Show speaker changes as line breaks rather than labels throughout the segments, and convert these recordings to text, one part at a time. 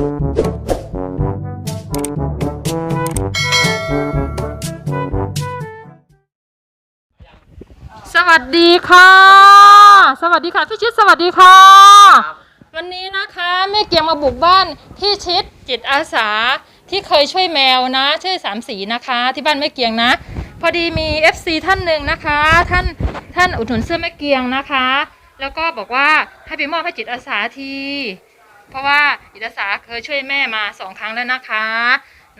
สวัสดีค่ะ สวัสดีค่ะพี่ชิดสวัสดีค่ะ วันนี้นะคะแม่เกียงมาบุกบ้านพี่ชิดจิตอาสาที่เคยช่วยแมวนะ ชื่อสามสีนะคะ ที่บ้านแม่เกียงนะ พอดีมี FC ท่านหนึ่งนะคะ ท่านท่านอุดหนุนเสื้อแม่เกียงนะคะ แล้วก็บอกว่าให้ไปมอบให้จิตอาสาที เพราะว่าจิตอาสาเคยช่วยแม่มาสองครั้งแล้วนะคะ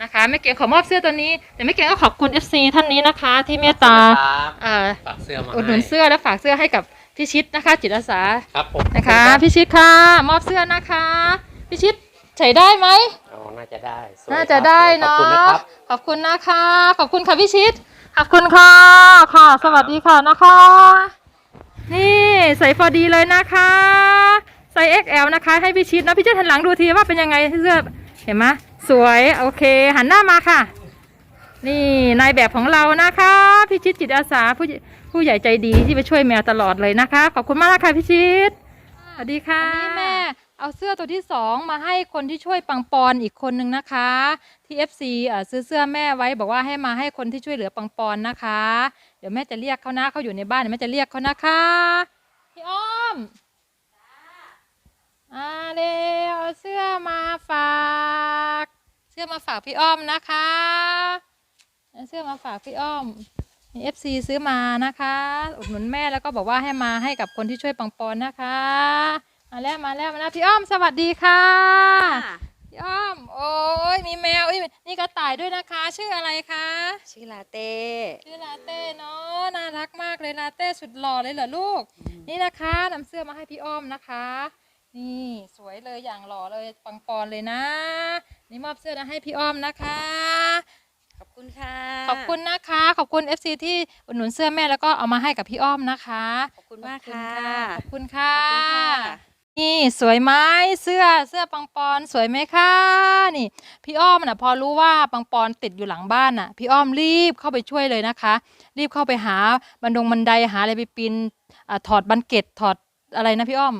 นะคะแม่เกียงขอมอบเสื้อตัวนี้แต่แม่เกียงก็ขอบคุณ FC ท่านนี้นะคะ ที่เมตตา
ครับ
เอ่อ
ฝากเสื้อมา
อุดหนุน
ให้
เสื้อและฝากเสื้อให้กับพี่ชิดนะคะ จิตอาสา
ครับผม
นะคะ
ขอบณ
พี่ชิดค่ะ มอบเสื้อนะคะพี่ชิดใส่ได้ไหม
อ๋อน่าจะได้สวย
น่าจะได้
ครับ
เนาะ
ขอบคุณนะครับ
ขอบคุณนะคะ ขอบคุณค่ะพี่ชิดขอบคุณค่ะค่ะ สวัสดีค่ะนะคะ นี่ใส่พอดีเลยนะคะ ใส่ XL นะคะ ให้พี่ชิดนะพี่ชิดหันหลังดูทีว่าเป็นยังไงเสื้อเห็นไหมสวยโอเค หันหน้ามาค่ะ นี่นายแบบของเรานะคะพี่ชิดจิตอาสาผู้ผู้ใหญ่ใจดีที่ไปช่วยแมวตลอดเลยนะคะ ขอบคุณมากนะคะพี่ชิดสวัสดีค่ะวันนี้แม่เอาเสื้อตัวที่สองมาให้คนที่ช่วยปังปอนอีกคนนึงนะคะที่ FC อะซื้อเสื้อแม่ไว้บอกว่าให้มาให้คนที่ช่วยเหลือปังปอนนะคะ เดี๋ยวแม่จะเรียกเขานะเขาอยู่ในบ้านเดี๋ยวแม่จะเรียกเขานะคะพี่อ้อม อ่าเร็วเอาเสื้อมาฝาก เสื้อมาฝากพี่อ้อมนะคะเอาเสื้อมาฝากพี่อ้อมมีเอฟซีซื้อมานะคะ อุดหนุนแม่แล้วก็บอกว่าให้มาให้กับคนที่ช่วยปังปอนนะคะ มาแล้วมาแล้วมาแล้วพี่อ้อมสวัสดีค่ะ พี่อ้อม โอ้ยมีแมวอุ๊ยนี่กระต่ายด้วยนะคะ ชื่ออะไรคะ
ชื่อลาเต้
ชื่อลาเต้เนาะน่ารักมากเลยลาเต้สุดหล่อเลยเหรอลูก นี่นะคะนำเสื้อมาให้พี่อ้อมนะคะ นี่สวยเลยอย่างหล่อเลยปังปอนเลยนะ นี่มอบเสื้อนะให้พี่อ้อมนะคะ
ขอบคุณค่ะ
ขอบคุณนะคะ ขอบคุณ FC ที่อุดหนุนเสื้อแม่แล้วก็เอามาให้กับพี่อ้อมนะคะ
ขอบคุณมากค่ะ
ขอบคุณค่ะ
ขอบคุณค่ะ
นี่สวยไหมเสื้อเสื้อปังปอนสวยไหมคะนี่ พี่อ้อมน่ะพอรู้ว่าปังปอนติดอยู่หลังบ้านน่ะ พี่อ้อมรีบเข้าไปช่วยเลยนะคะ รีบเข้าไปหาบันดงบันไดหาอะไรไปปีนอาถอดบันเกตถอดอะไรนะพี่อ้อม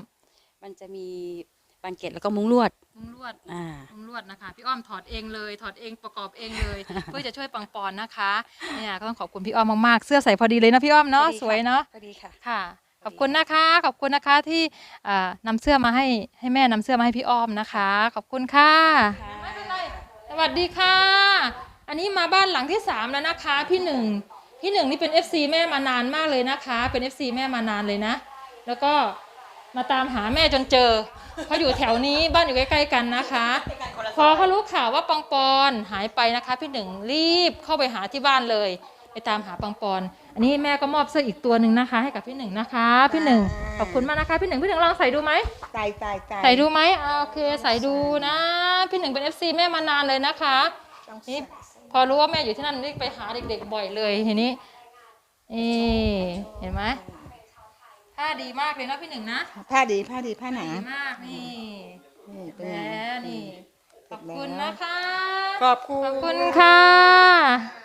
มันจะมีบานเกล็ดแล้วก็มุ้งลวด
มุ้งลวด
อ่า
มุ้งลวดนะคะ พี่อ้อมถอดเองเลย ถอดเองประกอบเองเลย เพื่อจะช่วยปังปอนนะคะ เนี่ยก็ต้องขอบคุณพี่อ้อมมากๆ เสื้อใส่พอดีเลยนะพี่อ้อมเนาะ
พอดีค่ะ
สวยเนาะ
พอดีค่ะ
ค่ะ ขอบคุณนะคะ ขอบคุณนะคะที่อ่านำเสื้อมาให้ให้แม่นำเสื้อมาให้พี่อ้อมนะคะ ขอบคุณค่ะไม่เป็นไรสวัสดีค่ะ อันนี้มาบ้านหลังที่สามแล้วนะคะ พี่หนึ่งพี่หนึ่งนี่เป็น FC แม่มานานมากเลยนะคะ เป็น FC แม่มานานเลยนะ แล้วก็ มาตามหาแม่จนเจอเขาอยู่แถวนี้บ้านอยู่ใกล้ๆกันนะคะ พอเขารู้ข่าวว่าปังปอนหายไปนะคะ พี่หนึ่งรีบเข้าไปหาที่บ้านเลย ไปตามหาปังปอน อันนี้แม่ก็มอบเสื้ออีกตัวหนึ่งนะคะ ให้กับพี่หนึ่งนะคะ พี่หนึ่งขอบคุณมากนะคะ พี่หนึ่งพี่หนึ่งลองใส่ดูไหม
ใส่ใส่ใส่
ใส่ดูไหมอ่าโอเคใส่ดูนะ พี่หนึ่งเป็น FC แม่มานานเลยนะคะ
ต้อง
นี่
ใส่
พอรู้ว่าแม่อยู่ที่นั่นรีบไปหาเด็ก ๆ บ่อยเลยทีนี้นี่เห็นไหม ผ้าดีมากเลยนะพี่หนึ่งนะ
ผ้าดีผ้าดีผ้าหนา
ดีมากนี่
นี่เป็น
แล้
ไง
วนี่ ขอบคุณ
แล้ว
นะคะ
ขอบคุณ
ขอบคุณค่ะ